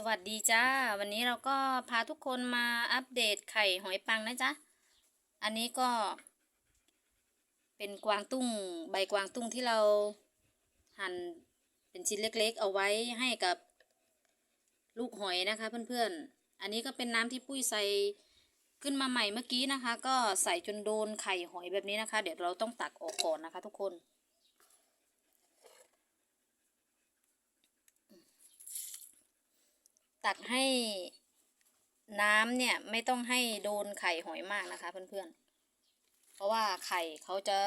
สวัสดีจ้า วันนี้เราก็พาทุกคนมาอัปเดตไข่หอยปังนะจ๊ะ อันนี้ก็ เป็นกวางตุ้งใบกวางตุ้งที่เราหั่นเป็นชิ้นเล็กๆ เอาไว้ให้กับลูกหอยนะคะเพื่อนๆ อันนี้ก็เป็นน้ำที่ปุ้ยใส่ขึ้นมาใหม่เมื่อกี้นะคะ ก็ใส่จนโดนไข่หอยแบบนี้นะคะ เดี๋ยวเราต้องตักออกก่อนนะคะทุกคน ตักให้น้ำเนี่ยไม่ต้องให้โดนไข่หอยมากนะคะ เพื่อนๆ เพราะว่าไข่เขาจะ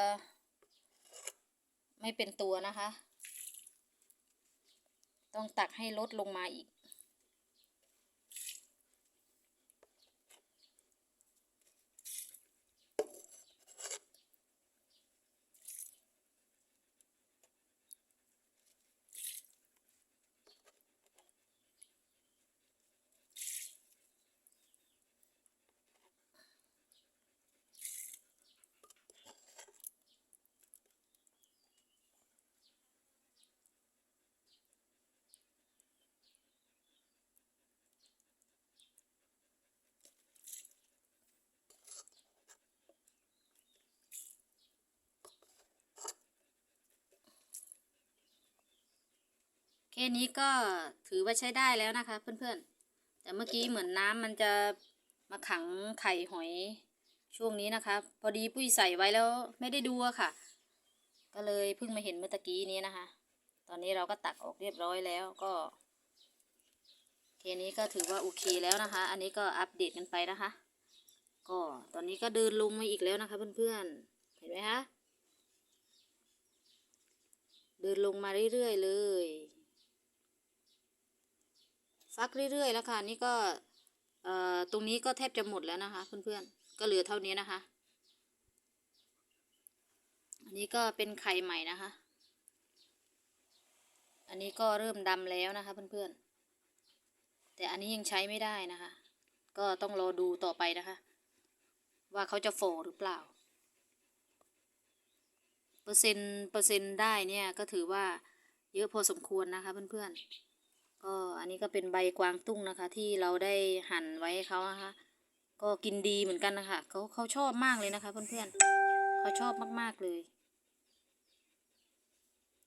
ไม่เป็นตัวนะคะ ต้องตักให้ลดลงมาอีก นี้ก็ถือว่าใช้ได้แล้วนะคะ เพื่อนๆ แต่เมื่อกี้เหมือนน้ำมันจะมาขังไข่หอยช่วงนี้นะคะ พอดีปุ้ยใส่ไว้แล้วไม่ได้ดูอะค่ะ ก็เลยเพิ่งมาเห็นเมื่อตะกี้นี้นะคะ ตอนนี้เราก็ตักออกเรียบร้อยแล้วก็แค่นี้ก็ถือว่าโอเคแล้วนะคะ อันนี้ก็อัปเดตกันไปนะคะ ก็ตอนนี้ก็เดินลงมาอีกแล้วนะคะ เพื่อนๆ เห็นไหมคะ เดินลงมาเรื่อยๆเลย ฟักเรื่อยๆแล้วค่ะนี่ก็ตรงนี้ก็แทบจะหมดแล้วนะคะเพื่อนๆก็เหลือเท่านี้นะคะ อันนี้ก็เป็นไข่ใหม่นะคะ อันนี้ก็เริ่มดำแล้วนะคะเพื่อนๆแต่อันนี้ยังใช้ไม่ได้นะคะ ก็ต้องรอดูต่อไปนะคะ ว่าเขาจะโฟหรือเปล่า เปอร์เซ็นต์เปอร์เซ็นต์ได้เนี่ยก็ถือว่าเยอะพอสมควรนะคะเพื่อนๆ ก็อันนี้ก็เป็นใบกวางตุ้งนะคะ ที่เราได้หั่นไว้ให้เขานะคะ ก็กินดีเหมือนกันนะคะเขาเขาชอบมากเลยนะคะเพื่อนๆเขาชอบมากๆเลย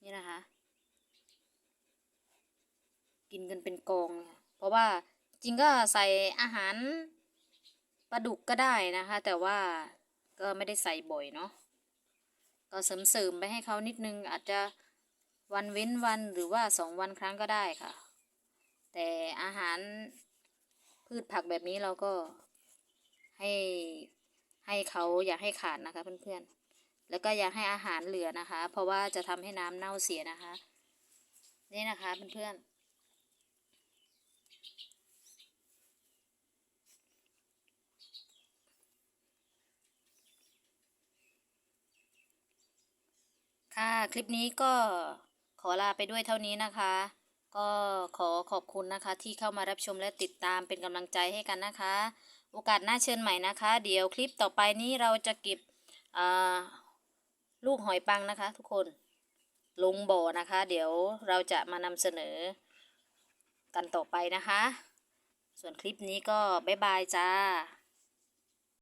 นี่นะคะ กินกันเป็นกองเลยค่ะเพราะว่าจริงก็ใส่อาหารปลาดุกก็ได้นะคะ แต่ว่าก็ไม่ได้ใส่บ่อยเนาะก็เสริมๆไปให้เขานิดนึงอาจจะวันเว้นวันหรือว่าสองวันครั้งก็ได้ค่ะ แต่อาหารพืชผักแบบนี้เราก็ให้ให้เขาอย่าให้ขาดนะคะเพื่อนๆ แล้วก็อย่าให้อาหารเหลือนะคะ เพราะว่าจะทำให้น้ำเน่าเสียนะคะ นี่นะคะเพื่อนๆค่ะ คลิปนี้ก็ขอลาไปด้วยเท่านี้นะคะ ก็ขอขอบคุณนะคะที่เข้ามารับชมและติดตามเป็นกำลังใจให้กันนะคะ โอกาสหน้าเชิญใหม่นะคะ เดี๋ยวคลิปต่อไปนี้เราจะเก็บลูกหอยปังนะคะทุกคนลงบ่อนะคะ เดี๋ยวเราจะมานำเสนอกันต่อไปนะคะ ส่วนคลิปนี้ก็บ๊ายบายจ้า